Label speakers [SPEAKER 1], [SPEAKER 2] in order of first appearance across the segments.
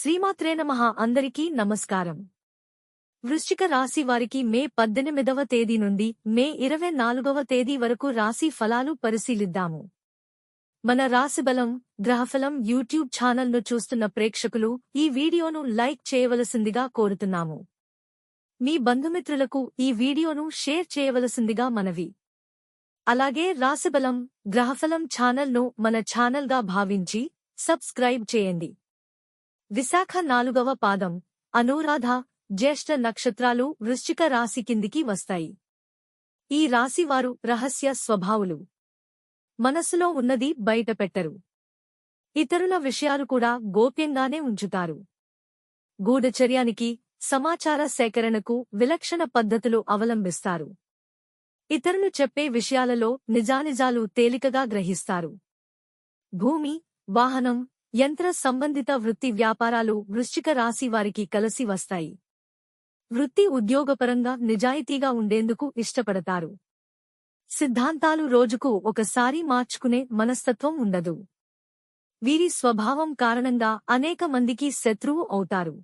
[SPEAKER 1] శ్రీమాత్రే నమః. అందరికీ నమస్కారం. వృశ్చిక రాశి వారికి మే పద్దెనిమిదవ తేదీ నుండి మే ఇరవై నాలుగవ తేదీ వరకు రాశి ఫలాలు పరిశీలిద్దాము. మన రాశిబలం గ్రహఫలం యూట్యూబ్ ఛానల్ను చూస్తున్న ప్రేక్షకులు ఈ వీడియోను లైక్ చేయవలసిందిగా కోరుతున్నాము. మీ బంధుమిత్రులకు ఈ వీడియోను షేర్ చేయవలసిందిగా మనవి. అలాగే రాశిబలం గ్రహఫలం ఛానల్ను మన ఛానల్గా భావించి సబ్స్క్రైబ్ చేయండి. విశాఖ నాలుగవ పాదం అనురాధ జ్యేష్ఠ నక్షత్రాలు వృశ్చిక రాశి కిందికి వస్తాయి. ఈ రాశివారు రహస్య స్వభావులు. మనసులో ఉన్నది బయటపెట్టరు ఇతరుల విషయాలు కూడా గోప్యంగానే ఉంచుతారు. గూఢచర్యానికి సమాచార సేకరణకు విలక్షణ పద్ధతులు అవలంబిస్తారు. ఇతరులు చెప్పే విషయాలలో నిజానిజాలు తేలికగా గ్రహిస్తారు. భూమి వాహనం యంత్ర సంబంధిత వృత్తి వ్యాపారాలు వృశ్చిక రాశి వారికి కలిసి వస్తాయి. వృత్తి ఉద్యోగపరంగా నిజాయితీగా ఉండేందుకు ఇష్టపడతారు. సిద్ధాంతాలు రోజుకు ఒకసారి మార్చుకునే మనస్తత్వం ఉండదు. వీరి స్వభావం కారణంగా అనేక మందికి శత్రువు అవుతారు.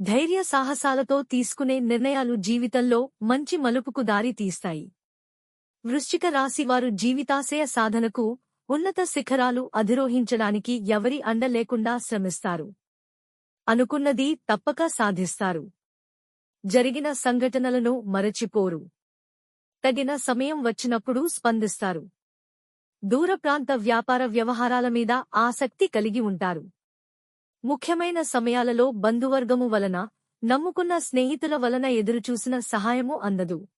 [SPEAKER 1] ధైర్య సాహసాలతో తీసుకునే నిర్ణయాలు జీవితంలో మంచి మలుపుకు దారి తీస్తాయి. వృశ్చిక రాశివారు జీవితాశయ సాధనకు ఉన్నత శిఖరాలు అధిరోహించడానికి ఎవరి అండ లేకుండా శ్రమిస్తారు. అనుకున్నది తప్పక సాధిస్తారు. జరిగిన సంఘటనలను మరచిపోరు. తగిన సమయం వచ్చినప్పుడు స్పందిస్తారు. దూర ప్రాంత వ్యాపార వ్యవహారాల మీద ఆసక్తి కలిగి ఉంటారు. ముఖ్యమైన సమయాలలో బంధువర్గము వలన నమ్ముకున్న స్నేహితుల వలన ఎదురుచూసిన సహాయము అందదు.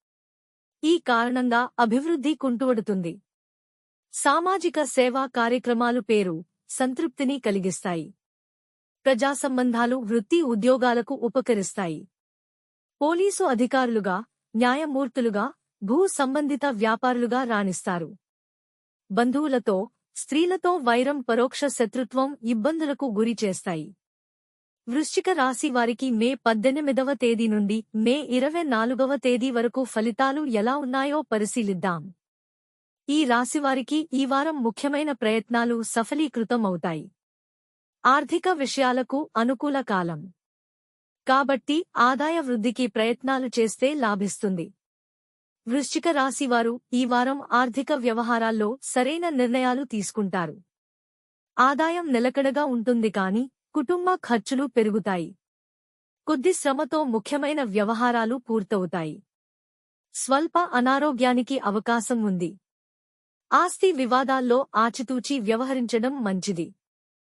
[SPEAKER 1] ఈ కారణంగా అభివృద్ధి కుంటువడుతుంది. సామాజిక సేవా కార్యక్రమాలు పేరు సంతృప్తిని కలిగిస్తాయి. ప్రజా సంబంధాలు వృత్తి ఉద్యోగాలకు ఉపకరిస్తాయి. పోలీసు అధికారులుగా న్యాయమూర్తులుగా భూ సంబంధిత వ్యాపారులుగా రాణిస్తారు. బంధువులతో స్త్రీలతో వైరం పరోక్ష శత్రుత్వం ఇబ్బందులకు గురి చేస్తాయి. వృశ్చిక రాశి వారికి మే పద్దెనిమిదవ తేదీ నుండి మే ఇరవై నాలుగవ తేదీ వరకు ఫలితాలు ఎలా ఉన్నాయో పరిశీలిద్దాం. ఈ రాశివారికి ఈ వారం ముఖ్యమైన ప్రయత్నాలు సఫలీకృతం అవుతాయి. ఆర్థిక విషయాలకు అనుకూల కాలం. కాబట్టి ఆదాయ వృద్ధికి ప్రయత్నాలు చేస్తే లాభిస్తుంది. వృశ్చిక రాశివారు ఈ వారం ఆర్థిక వ్యవహారాల్లో సరైన నిర్ణయాలు తీసుకుంటారు. ఆదాయం నిలకడగా ఉంటుంది కాని కుటుంబ ఖర్చులు పెరుగుతాయి. కొద్ది శ్రమతో ముఖ్యమైన వ్యవహారాలు పూర్తవుతాయి. స్వల్ప అనారోగ్యానికి అవకాశం ఉంది. ఆస్తి వివాదాల్లో ఆచితూచి వ్యవహరించడం మంచిది.